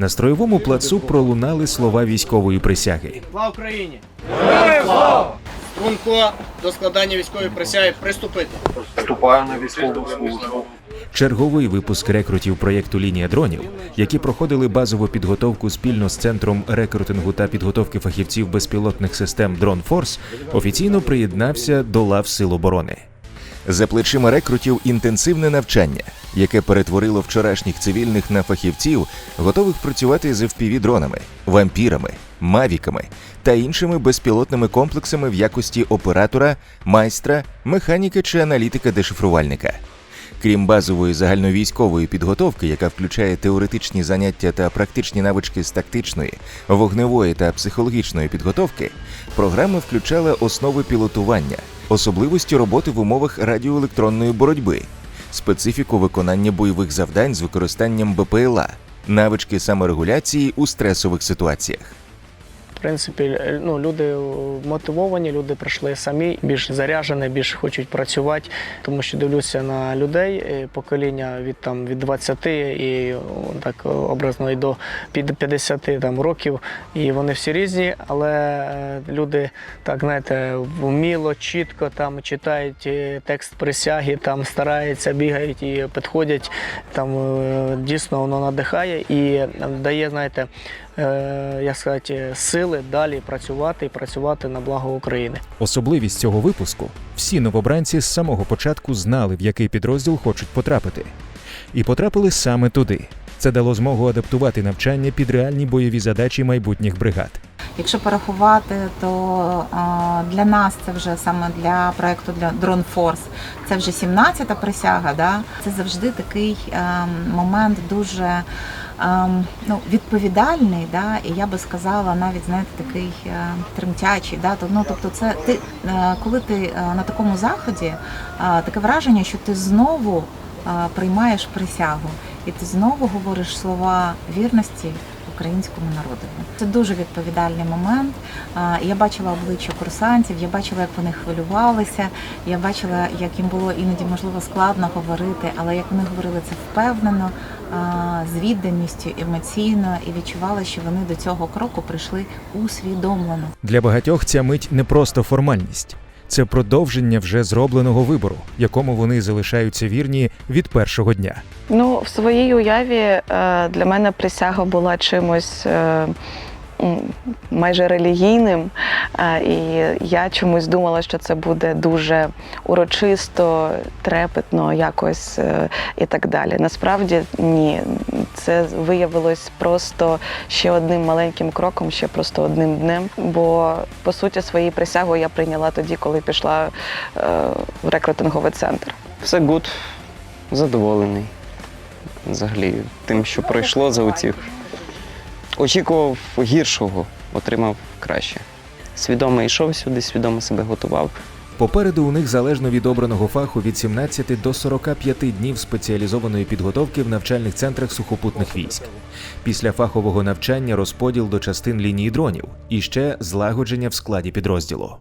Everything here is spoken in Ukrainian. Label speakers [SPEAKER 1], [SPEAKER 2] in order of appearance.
[SPEAKER 1] На строєвому плацу пролунали слова військової присяги.
[SPEAKER 2] Слава Україні! Слава! Струнко до складання військової присяги приступити.
[SPEAKER 3] Вступаю на військову службу.
[SPEAKER 1] Черговий випуск рекрутів проєкту Лінія дронів, які проходили базову підготовку спільно з центром рекрутингу та підготовки фахівців безпілотних систем Drone Force, офіційно приєднався до лав Сил оборони. За плечима рекрутів інтенсивне навчання, яке перетворило вчорашніх цивільних на фахівців, готових працювати з FPV-дронами, вампірами, мавіками та іншими безпілотними комплексами в якості оператора, майстра, механіка чи аналітика-дешифрувальника. Крім базової загальновійськової підготовки, яка включає теоретичні заняття та практичні навички з тактичної, вогневої та психологічної підготовки, програма включала основи пілотування, особливості роботи в умовах радіоелектронної боротьби, специфіку виконання бойових завдань з використанням БПЛА, навички саморегуляції у стресових ситуаціях.
[SPEAKER 2] Принципі, е, ну, люди мотивовані, люди прийшли самі, більш заряжені, більш хочуть працювати, тому що дивлюся на людей, е, покоління від там від 20 і так образно і до під 50 там, років. І вони всі різні, але е, люди так знаєте, вміло, чітко там читають текст присяги, там стараються, бігають і підходять. Там дійсно воно надихає і дає, знаєте, як сказати, сили далі працювати і працювати на благо України.
[SPEAKER 1] Особливість цього випуску всі новобранці з самого початку знали, в який підрозділ хочуть потрапити. І потрапили саме туди. Це дало змогу адаптувати навчання під реальні бойові задачі майбутніх бригад.
[SPEAKER 4] Якщо порахувати, то для нас це вже саме для проекту для Drone Force, це вже 17-та присяга. Да? Це завжди такий ем, момент дуже ну, відповідальний, да? і я би сказала, навіть знаєте, такий е, тремтячий. Да? То- Ну, тобто, це ти, е, коли ти е, на такому заході, таке враження, що ти знову приймаєш присягу, і ти знову говориш слова вірності українському народові. Це дуже відповідальний момент. Я бачила обличчя курсантів, я бачила, як вони хвилювалися. Я бачила, як їм було іноді можливо складно говорити, але як вони говорили це впевнено, з відданістю, емоційно і відчували, що вони до цього кроку прийшли усвідомлено.
[SPEAKER 1] Для багатьох ця мить не просто формальність, це продовження вже зробленого вибору, якому вони залишаються вірні від першого дня.
[SPEAKER 5] Ну, в своїй уяві е, для мене присяга була чимось е, майже релігійним. І я чомусь думала, що це буде дуже урочисто, трепетно, якось е, і так далі. Насправді ні. Це виявилось просто ще одним маленьким кроком, ще просто одним днем. Бо по суті своєї присягу я прийняла тоді, коли пішла е, в рекрутинговий центр.
[SPEAKER 6] Все гуд, задоволений. Взагалі, тим, що пройшло за оцих. Очікував гіршого, отримав краще. Свідомо йшов сюди, свідомо себе готував.
[SPEAKER 1] Попереду у них залежно від обраного фаху від 17 до 45 днів спеціалізованої підготовки в навчальних центрах сухопутних військ. Після фахового навчання розподіл до частин лінії дронів і ще злагодження в складі підрозділу.